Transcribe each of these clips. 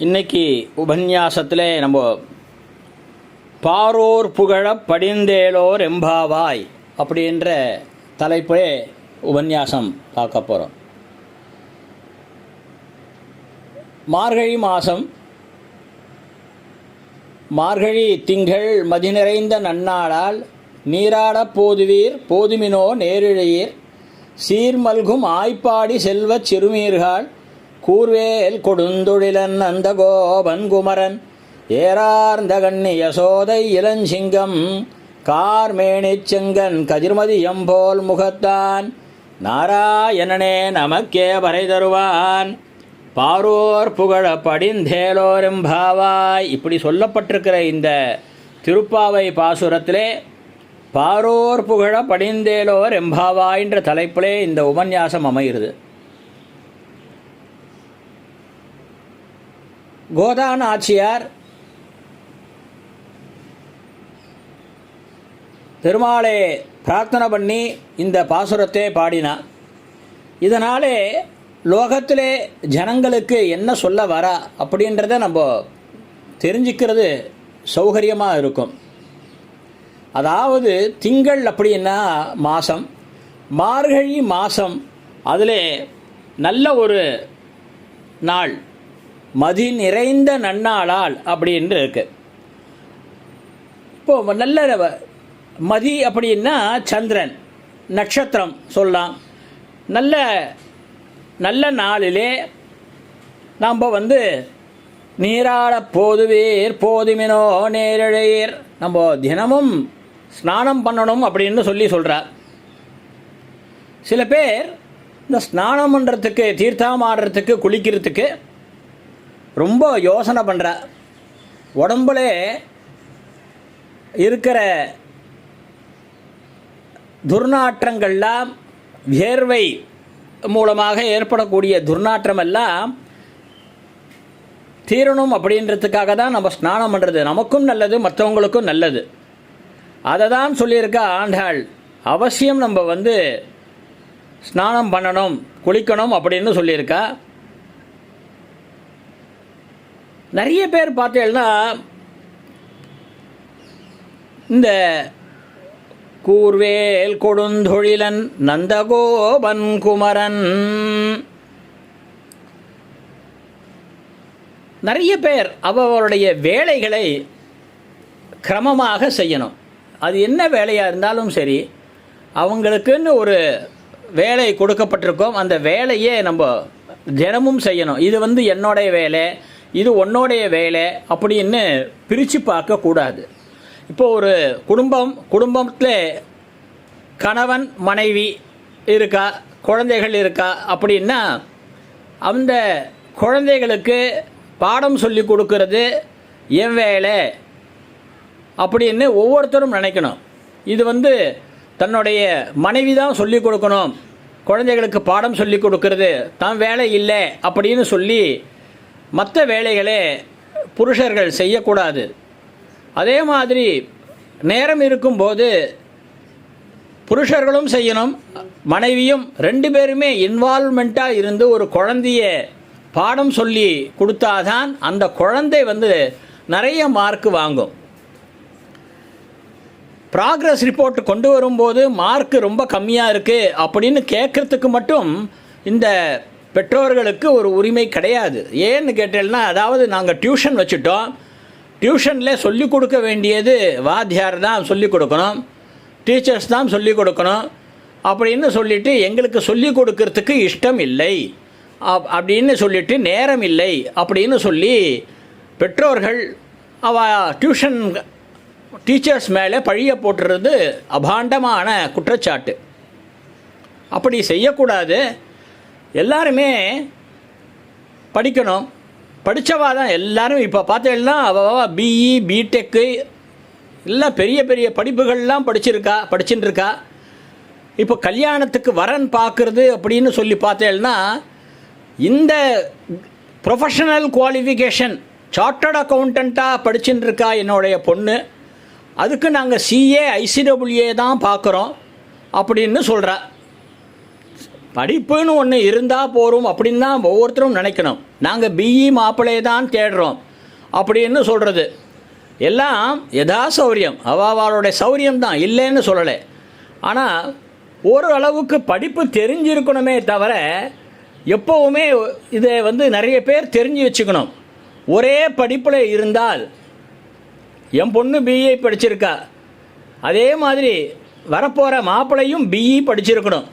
இன்னைக்கு உபன்யாசத்தில் நம்ம பாரோர் புகழ படிந்தேலோர் எம்பாவாய் அப்படின்ற தலைப்பே உபன்யாசம் பார்க்க போகிறோம் மார்கழி மாதம் மார்கழி திங்கள் மதி நிறைந்த நன்னாளால் நீராடப் போதுவீர் போதுமினோ நேரிழையீர். சீர்மல்கும் ஆய்ப்பாடி செல்வச் சிறுமீர்கள் கூர்வேல் கொடுந்தொழிலன் அந்த கோபன் குமரன் ஏறார்ந்த கண்ணி யசோதை இளஞ்சிங்கம் கார்மேனிச் செங்கன் கதிர்மதியம் போல் முகத்தான் நாராயணனே நமக்கே வரை தருவான். பாரோர் புகழ படிந்தேலோரெம்பாவாய் இப்படி சொல்லப்பட்டிருக்கிற இந்த திருப்பாவை பாசுரத்திலே பாரோர் புகழ படிந்தேலோர் எம்பாவாய்ன்ற தலைப்பிலே இந்த உபன்யாசம் அமைகிறது. கோதான் ஆட்சியார் பெருமாளே பிரார்த்தனை பண்ணி இந்த பாசுரத்தை பாடினார் இதனாலே லோகத்திலே ஜனங்களுக்கு என்ன சொல்ல வரா அப்படின்றத நம்ம தெரிஞ்சுக்கிறது சௌகரியமாக இருக்கும். அதாவது திங்கள் அப்படின்னா மாதம் மார்கழி மாதம் அதில் நல்ல ஒரு நாள். மதி நிறைந்த நன்னாளால் அப்படின்னு இருக்கு. இப்போ நல்ல மதி அப்படின்னா சந்திரன் நட்சத்திரம் சொல்லலாம். நல்ல நல்ல நாளிலே நாம் வந்து நீராட போதுவீர் போதுமினோ நேரிழையீர். நம்ம தினமும் ஸ்நானம் பண்ணணும் அப்படின்னு சொல்லி சொல்கிறார் சில பேர் இந்த ஸ்நானம் பண்ணுறதுக்கு தீர்த்தம் ஆடுறதுக்கு குளிக்கிறதுக்கு ரொம்ப யோசனை பண்ணுறா உடம்புல இருக்கிற துர்நாற்றங்கள்லாம் வியர்வை மூலமாக ஏற்படக்கூடிய துர்நாற்றம் எல்லாம் தீரணும் அப்படின்றதுக்காக தான் நம்ம ஸ்நானம் பண்ணுறது நமக்கும் நல்லது மற்றவங்களுக்கும் நல்லது. அதை தான் சொல்லியிருக்க ஆண்டாள். அவசியம் நம்ம வந்து ஸ்நானம் பண்ணணும் குளிக்கணும் அப்படின்னு சொல்லியிருக்கா. நிறைய பேர் பார்த்தீங்கன்னா இந்த கூர்வேல் கொடுந்தொழிலன் நந்தகோபன் குமரன். நிறைய பேர் அவருடைய வேலைகளை கிரமமாக செய்யணும். அது என்ன வேலையாக இருந்தாலும் சரி அவங்களுக்குன்னு ஒரு வேலை கொடுக்கப்பட்டிருக்கோம். அந்த வேலையே நம்ம தினமும் செய்யணும். இது வந்து என்னுடைய வேலை. இது உன்னோடைய வேலை அப்படின்னு பிரித்து பார்க்கக்கூடாது இப்போ ஒரு குடும்பம் குடும்பத்தில் கணவன் மனைவி இருக்கா குழந்தைகள் இருக்கா அப்படின்னா அந்த குழந்தைகளுக்கு பாடம் சொல்லி கொடுக்கறது என் வேலை அப்படின்னு ஒவ்வொருத்தரும் நினைக்கணும். இது வந்து தன்னுடைய மனைவி தான் சொல்லி கொடுக்கணும். குழந்தைகளுக்கு பாடம் சொல்லி கொடுக்கறது. தான் வேலை இல்லை அப்படின்னு சொல்லி மற்ற வேலைகளை புருஷர்கள் செய்யக்கூடாது. அதே மாதிரி நேரம் இருக்கும்போது புருஷர்களும் செய்யணும் மனைவியும் ரெண்டு பேருமே இன்வால்மெண்ட்டாக இருந்து ஒரு குழந்தைய பாடம் சொல்லி கொடுத்தாதான் அந்த குழந்தை வந்து நிறைய மார்க் வாங்கும். ப்ராக்ரஸ் ரிப்போர்ட் கொண்டு வரும்போது மார்க் ரொம்ப கம்மியாக இருக்குது அப்படின்னு கேட்குறதுக்கு மட்டும் இந்த பெற்றோர்களுக்கு ஒரு உரிமை கிடையாது. ஏன்னு கேட்டேன்னா அதாவது நாங்கள் டியூஷன் வச்சுட்டோம். டியூஷனில் சொல்லிக் கொடுக்க வேண்டியது வாத்தியார் தான் சொல்லிக் கொடுக்கணும். டீச்சர்ஸ் தான் சொல்லிக் கொடுக்கணும். அப்படின்னு சொல்லிவிட்டு எங்களுக்கு சொல்லிக் கொடுக்கறதுக்கு இஷ்டம் இல்லை. அப் அப்படின்னு சொல்லிட்டு நேரம் இல்லை. அப்படின்னு சொல்லி பெற்றோர்கள் அவ டியூஷன் டீச்சர்ஸ் மேலே பழிய போட்டுறது அபாண்டமான குற்றச்சாட்டு. அப்படி செய்யக்கூடாது. எல்லாருமே படிக்கணும். படித்தவா தான் எல்லாரும் இப்போ பார்த்தீங்கன்னா அவள் பிஇ பிடெக்கு எல்லாம் பெரிய பெரிய படிப்புகள்லாம் படிச்சிருக்கா படிச்சுட்டு இருக்கா இப்போ கல்யாணத்துக்கு வரன் பார்க்குறது அப்படின்னு சொல்லி பார்த்தேன்னா இந்த ப்ரொஃபஷனல் குவாலிஃபிகேஷன் சார்ட்டர்ட் அக்கௌண்டண்ட்டாக படிச்சுட்டு இருக்கா என்னுடைய பொண்ணு. அதுக்கு நாங்கள் சிஏ ஐசிடபிள்யூஏ தான் பார்க்குறோம் அப்படின்னு சொல்கிறா படிப்புன்னு ஒன்று இருந்தால் போகிறோம் அப்படின்னு தான் ஒவ்வொருத்தரும் நினைக்கணும். நாங்கள் பிஇ மாப்பிள்ளையை தான் தேடுறோம். அப்படின்னு சொல்கிறது எல்லாம் யதா சௌரியம் அவாவாளுடைய சௌரியம் தான். இல்லைன்னு சொல்லலை. ஆனால் ஓரளவுக்கு படிப்பு தெரிஞ்சிருக்கணுமே தவிர எப்போவுமே இதை வந்து நிறைய பேர் தெரிஞ்சு வச்சுக்கணும். ஒரே படிப்பில் இருந்தால் என் பொண்ணு பிஏ படிச்சிருக்கா. அதே மாதிரி வரப்போகிற மாப்பிள்ளையும் பிஇ படிச்சிருக்கணும்.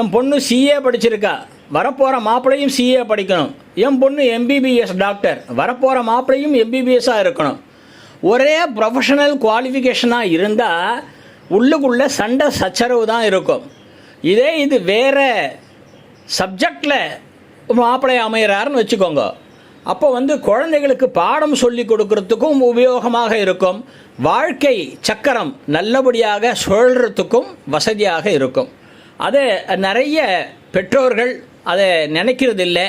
என் பொண்ணு சிஏ படிச்சிருக்கா. வரப்போகிற மாப்பிள்ளையும் சிஏ படிக்கணும். என் பொண்ணு எம்பிபிஎஸ் டாக்டர் வரப்போகிற மாப்பிள்ளையும் எம்பிபிஎஸ்ஸாக இருக்கணும். ஒரே ப்ரொஃபஷனல் குவாலிஃபிகேஷனாக இருந்தால் உள்ளுக்குள்ளே சண்டை சச்சரவு தான் இருக்கும். இதே இது வேறு சப்ஜெக்டில் மாப்பிள்ளை அமைகிறாருன்னு வச்சுக்கோங்க. அப்போ வந்து குழந்தைகளுக்கு பாடம் சொல்லி கொடுக்கறதுக்கும் உபயோகமாக இருக்கும். வாழ்க்கை சக்கரம் நல்லபடியாக சுழறதுக்கும் வசதியாக இருக்கும். அதை நிறைய பெற்றோர்கள் அதை நினைக்கிறதில்ல.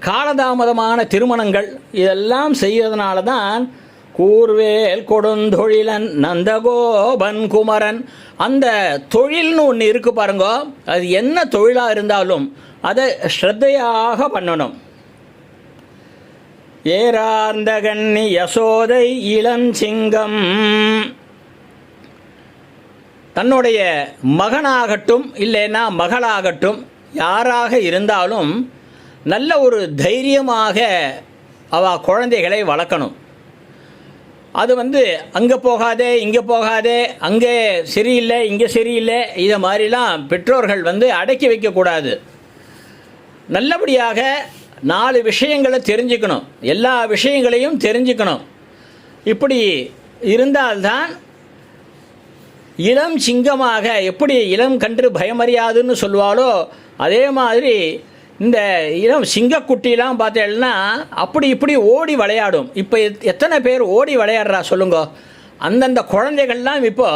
காலதாமதமான திருமணங்கள் இதெல்லாம் செய்யறதுனால தான் கூர்வேல் கொடுந்தொழிலன் நந்தகோபன் குமரன். அந்த தொழில்னு ஒன்று இருக்கு பாருங்க. அது என்ன தொழிலாக இருந்தாலும் அதை ஸ்ரத்தையாக பண்ணணும். ஏரார்ந்த கண்ணி யசோதை இளஞ்சிங்கம். தன்னுடைய மகனாகட்டும் இல்லைன்னா மகளாகட்டும் யாராக இருந்தாலும் நல்ல ஒரு தைரியமாக அவ குழந்தைகளை வளர்க்கணும். அது வந்து அங்கே போகாதே இங்கே போகாதே அங்கே சரியில்லை இங்கே சரியில்லை இதை மாதிரிலாம் பெற்றோர்கள் வந்து அடக்கி வைக்கக்கூடாது. நல்லபடியாக நாலு விஷயங்களை தெரிஞ்சுக்கணும். எல்லா விஷயங்களையும் தெரிஞ்சுக்கணும். இப்படி இருந்தால்தான் இளம் சிங்கமாக எப்படி இளம் கன்று பயமறியாதுன்னு சொல்லுவாளோ அதே மாதிரி இந்த இளம் சிங்கக்குட்டிலாம் பார்த்தேன்னா அப்படி இப்படி ஓடி விளையாடும். இப்போ எத்தனை பேர் ஓடி விளையாடுறா சொல்லுங்க. அந்தந்த குழந்தைகள்லாம் இப்போ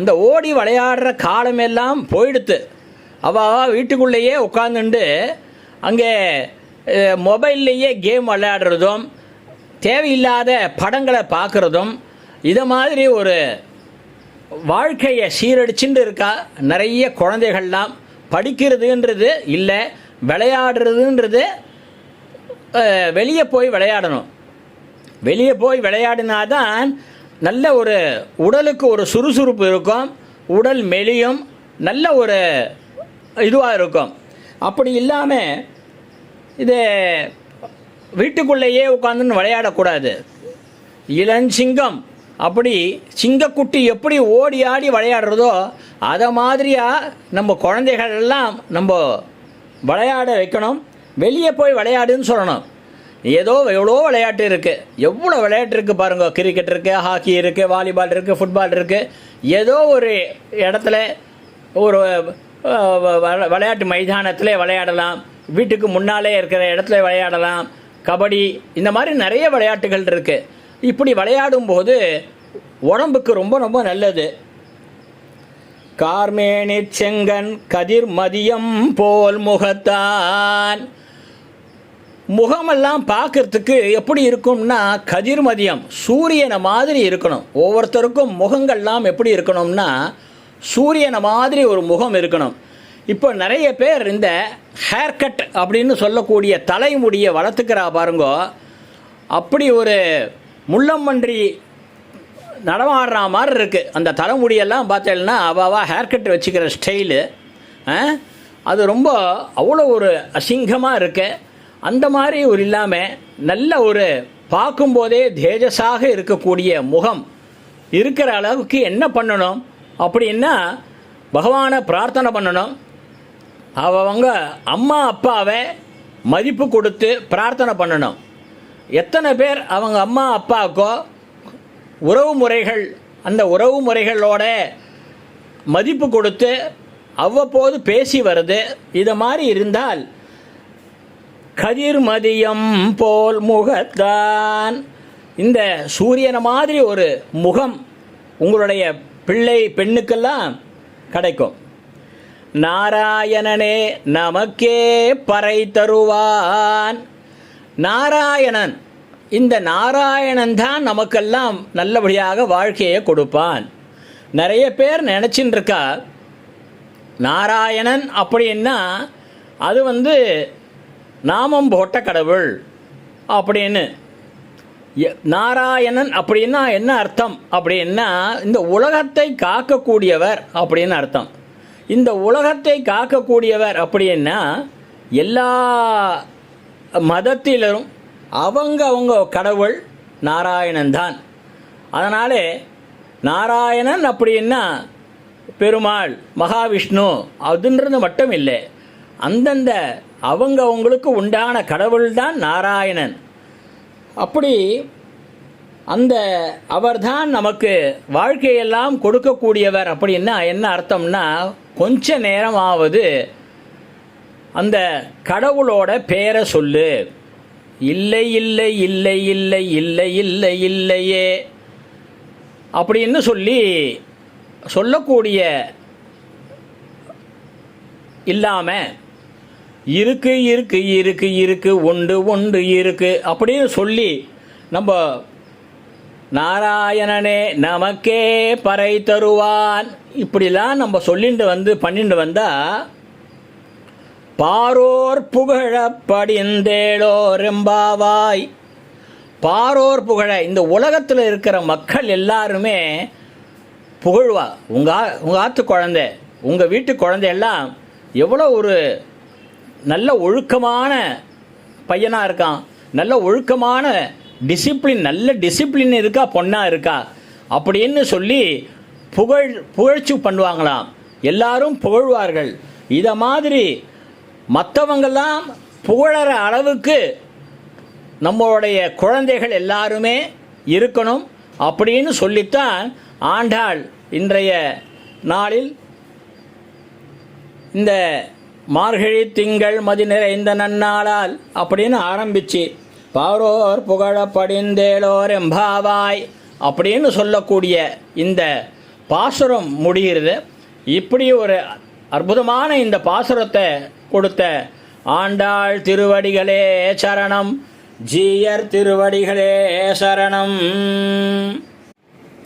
அந்த ஓடி விளையாடுற காலமெல்லாம் போயிடுத்து. அவள் வீட்டுக்குள்ளேயே உட்காந்துண்டு அங்கே மொபைல்லையே கேம் விளையாடுறதும் தேவையில்லாத படங்களை பார்க்குறதும் இதை மாதிரி ஒரு வாழ்க்கையை சீரடிச்சுட்டு இருக்கா? நிறைய குழந்தைகள்லாம் படிக்கிறதுன்றது இல்லை விளையாடுறதுன்றது வெளியே போய் விளையாடணும். வெளியே போய் விளையாடினாதான் நல்ல ஒரு உடலுக்கு ஒரு சுறுசுறுப்பு இருக்கும் உடல் மெலியும் நல்ல ஒரு இதுவாக இருக்கும். அப்படி இல்லாமல் இது வீட்டுக்குள்ளேயே உட்காந்துன்னு விளையாடக்கூடாது. இளஞ்சிங்கம் அப்படி சிங்கக்குட்டி எப்படி ஓடி ஆடி விளையாடுறதோ அதை மாதிரியாக நம்ம குழந்தைகள் எல்லாம் நம்ம விளையாட வைக்கணும். வெளியே போய் விளையாடுன்னு சொல்லணும். ஏதோ எவ்வளோ விளையாட்டு இருக்குது எவ்வளோ விளையாட்டு இருக்குது பாருங்கள் கிரிக்கெட் இருக்குது ஹாக்கி இருக்குது வாலிபால் இருக்குது ஃபுட்பால் இருக்குது ஏதோ ஒரு இடத்துல ஒரு விளையாட்டு மைதானத்தில் விளையாடலாம். வீட்டுக்கு முன்னாலே இருக்கிற இடத்துல விளையாடலாம். கபடி இந்த மாதிரி நிறைய விளையாட்டுகள் இருக்குது இப்படி விளையாடும் போது உடம்புக்கு ரொம்ப ரொம்ப நல்லது. கார்மேனி செங்கன் கதிர் மதியம் போல் முகத்தான். முகமெல்லாம் பார்க்கறதுக்கு எப்படி இருக்கும்னா கதிர் மதியம் சூரியனை மாதிரி இருக்கணும். ஒவ்வொருத்தருக்கும் முகங்கள்லாம் எப்படி இருக்கணும்னா சூரியனை மாதிரி ஒரு முகம் இருக்கணும். இப்போ நிறைய பேர் இந்த ஹேர் கட் அப்படின்னு சொல்லக்கூடிய தலைமுடியை வளர்த்துக்கிறா பாருங்கோ. அப்படி ஒரு முள்ளம்பன்றி நடமாடுற மாதிரி இருக்குது அந்த தலைமுடியெல்லாம் பார்த்தேன்னா அவாவா ஹேர் கட் வச்சுக்கிற ஸ்டைலு அது ரொம்ப அவ்வளோ ஒரு அசிங்கமாக இருக்கு. அந்த மாதிரி ஒரு இல்லாமல் நல்ல ஒரு பார்க்கும்போதே தேஜஸாக இருக்கக்கூடிய முகம் இருக்கிற அளவுக்கு என்ன பண்ணணும்? அப்படின்னா பகவானை பிரார்த்தனை பண்ணணும். அவங்க அம்மா அப்பாவை மதிப்பு கொடுத்து பிரார்த்தனை பண்ணணும். எத்தனை பேர் அவங்க அம்மா அப்பாவுக்கோ உறவு முறைகள் அந்த உறவு முறைகளோட மதிப்பு கொடுத்து அவ்வப்போது பேசி வருது. இதை மாதிரி இருந்தால் கதிர் மதியம் போல் முகத்தான். இந்த சூரியனை மாதிரி ஒரு முகம் உங்களுடைய பிள்ளை பெண்ணுக்கெல்லாம் கிடைக்கும். நாராயணனே நமக்கே பறை தருவான். நாராயணன். இந்த நாராயணன் தான் நமக்கெல்லாம் நல்லபடியாக வாழ்க்கையை கொடுப்பான். நிறைய பேர் நினச்சின்னு இருக்கா நாராயணன் அப்படின்னா அது வந்து நாமம் போட்ட கடவுள் அப்படின்னு. நாராயணன் அப்படின்னா என்ன அர்த்தம்? அப்படின்னா இந்த உலகத்தை காக்கக்கூடியவர் அப்படின்னு அர்த்தம். இந்த உலகத்தை காக்கக்கூடியவர் அப்படின்னா எல்லா மதத்திலும் அவங்க அவங்க கடவுள் நாராயணன் தான். அதனாலே நாராயணன் அப்படின்னா பெருமாள் மகாவிஷ்ணு அதுன்றது மட்டும் இல்லை. அந்தந்த அவங்க அவங்களுக்கு உண்டான கடவுள் தான் நாராயணன். அப்படி அந்த அவர்தான் நமக்கு வாழ்க்கையெல்லாம் கொடுக்கக்கூடியவர் அப்படின்னா என்ன அர்த்தம்னா கொஞ்ச நேரமாவது அந்த கடவுளோட பேரை சொல்லு. இல்லை இல்லை இல்லை இல்லை இல்லை இல்லை இல்லையே. அப்படின்னு சொல்லி சொல்லக்கூடிய இல்லாமல் இருக்கு இருக்கு இருக்கு இருக்கு உண்டு உண்டு இருக்கு அப்படின்னு சொல்லி நம்ம நாராயணனே நமக்கே பறை தருவான். இப்படிலாம் நம்ம சொல்லிட்டு வந்து பண்ணிட்டு வந்தால் பாரோர் புகழப்படிந்தேளோ ரெம்பாவாய் பாரோர் புகழ இந்த உலகத்தில் இருக்கிற மக்கள் எல்லாருமே புகழ்வா? உங்கள் உங்கள் உங்க ஆத்து குழந்தை உங்கள் வீட்டு குழந்தையெல்லாம் எவ்வளோ ஒரு நல்ல ஒழுக்கமான பையனாக இருக்கான் நல்ல ஒழுக்கமான டிசிப்ளின் நல்ல டிசிப்ளின் இருக்கா பொண்ணாக இருக்கா? அப்படின்னு சொல்லி புகழ் புகழ்ச்சி பண்ணுவாங்களாம். எல்லாரும் புகழ்வார்கள். இதை மாதிரி மற்றவங்கெல்லாம் புகழற அளவுக்கு நம்மளுடைய குழந்தைகள் எல்லாருமே இருக்கணும் அப்படின்னு சொல்லித்தான் ஆண்டாள் இன்றைய நாளில் இந்த மார்கழி திங்கள் மதி நிறைந்த நன்னாளால் அப்படின்னு ஆரம்பிச்சு பாரோர் புகழ படிந்தேலோர் எம்பாவாய் அப்படின்னு சொல்லக்கூடிய இந்த பாசுரம் முடிகிறது இப்படி ஒரு அற்புதமான இந்த பாசுரத்தை கொடுத்த ஆண்டாள் திருவடிகளே சரணம் ஜீயர் திருவடிகளே சரணம்.